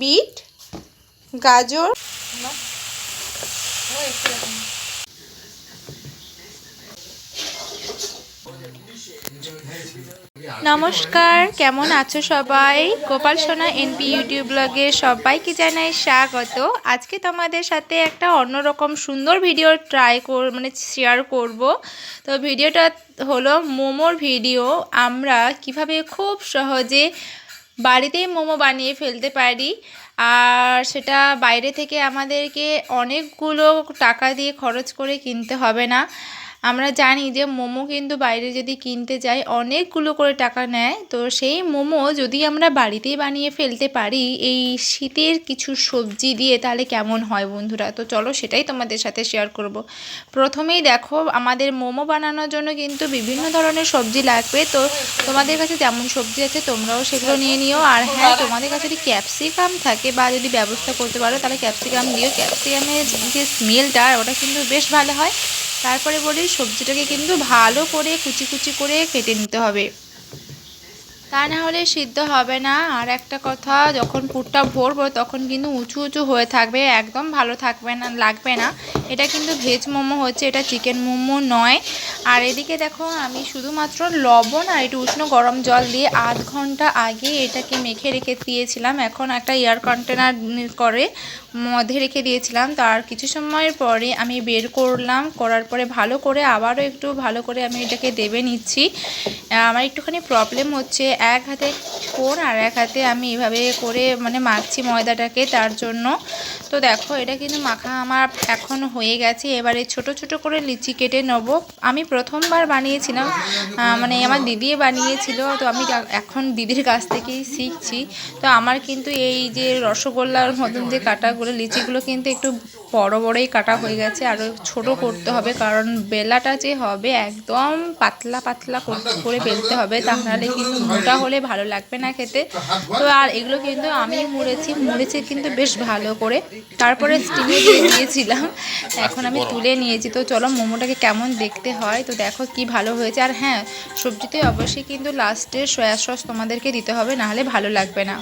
Bit, গাজর। নমস্কার, কেমন আছো সবাই? গোপাল সোনা এনপি ইউটিউব ব্লগে সবাইকে জানাই স্বাগত। আজকে তোমাদের সাথে একটা অন্যরকম সুন্দর ভিডিও ট্রাই কর মানে শেয়ার করব। তো ভিডিওটা হলো মোমোর ভিডিও। আমরা কীভাবে খুব সহজে বাড়িতেই মোমো বানিয়ে ফেলতে পারি। আর সেটা বাইরে থেকে আমাদেরকে অনেকগুলো টাকা দিয়ে খরচ করে কিনতে হবে না। আমরা জানি যে মোমো কিন্তু বাইরে যদি কিনতে যাই, অনেকগুলো করে টাকা নেয়। তো সেই মোমো যদি আমরা বাড়িতেই বানিয়ে ফেলতে পারি, এই শীতের কিছু সবজি দিয়ে তাহলে কেমন হয় বন্ধুরা? তো চলো সেটাই তোমাদের সাথে শেয়ার করব। প্রথমেই দেখো, আমাদের মোমো বানানোর জন্য কিন্তু বিভিন্ন ধরনের সবজি লাগবে। তো তোমাদের কাছে যেমন সবজি আছে, তোমরাও সেগুলো নিয়ে নিও। আর হ্যাঁ তোমাদের কাছে যদি ক্যাপসিকাম থাকে বা যদি ব্যবস্থা করতে পারো, তাহলে ক্যাপসিকাম দিও। ক্যাপসিকামের যে স্মেলটা ওটা কিন্তু বেশ ভালো হয়। তারপরে বলি সবজিটাকে কিন্তু ভালো করে কুচি কুচি করে কেটে নিতে হবে। তা না হলে সিদ্ধ হবে না। আর একটা কথা, যখন পুরটা ভরবো তখন কিন্তু উঁচু উঁচু হয়ে থাকবে, একদম ভালো থাকবে না, লাগবে না। এটা কিন্তু ভেজ মোমো হচ্ছে, এটা চিকেন মোমো নয়। আর এদিকে দেখো, আমি শুধুমাত্র লবণ আর একটু উষ্ণ গরম জল দিয়ে আধ ঘণ্টা আগে এটাকে মেখে রেখে দিয়েছিলাম। এখন একটা এয়ার কন্টেনার করে মধ্যে রেখে দিয়েছিলাম। তার কিছু সময়ের পরে আমি বের করলাম। করার পরে ভালো করে আবারও একটু ভালো করে আমি এটাকে দেবে নিচ্ছি। আমার একটুখানি প্রবলেম হচ্ছে। এক হাতে কোর আর এক হাতে আমি এভাবে করে মানে মাখছি ময়দাটাকে তার জন্য। তো দেখো, এটা কিন্তু মাখা আমার এখন হয়ে গেছে। এবারে ছোট ছোট করে লিচি কেটে নেব। আমি প্রথমবার বানিয়েছিলাম মানে আমার দিদি বানিয়েছিল, তো আমি এখন দিদির কাছ থেকেই শিখছি। তো আমার কিন্তু এই যে রসগোল্লার মতন যে কাটাগুলো, লিচিগুলো কিন্তু একটু বড় বড়ই কাটা হয়ে গেছে। আরও ছোট করতে হবে, কারণ বেলাটা যে হবে, একদম পাতলা পাতলা করে বেলতে হবে, তাহলে কিন্তু মোটা হলে ভালো লাগবে না খেতে। তো আর এগুলো কিন্তু আমি মুড়েছি মুড়েছি কিন্তু বেশ ভালো করে। তারপরে স্টিমে দিয়ে দিয়েছিলাম। এখন আমি তুলে নিয়েছি। তো চলো মোমোটাকে কেমন দেখতে হয়? তো দেখো কি ভালো হয়েছে। আর হ্যাঁ সবজিতে অবশ্যই কিন্তু লাস্টে সয়া সস তোমাদেরকে দিতে হবে, নাহলে ভালো লাগবে না।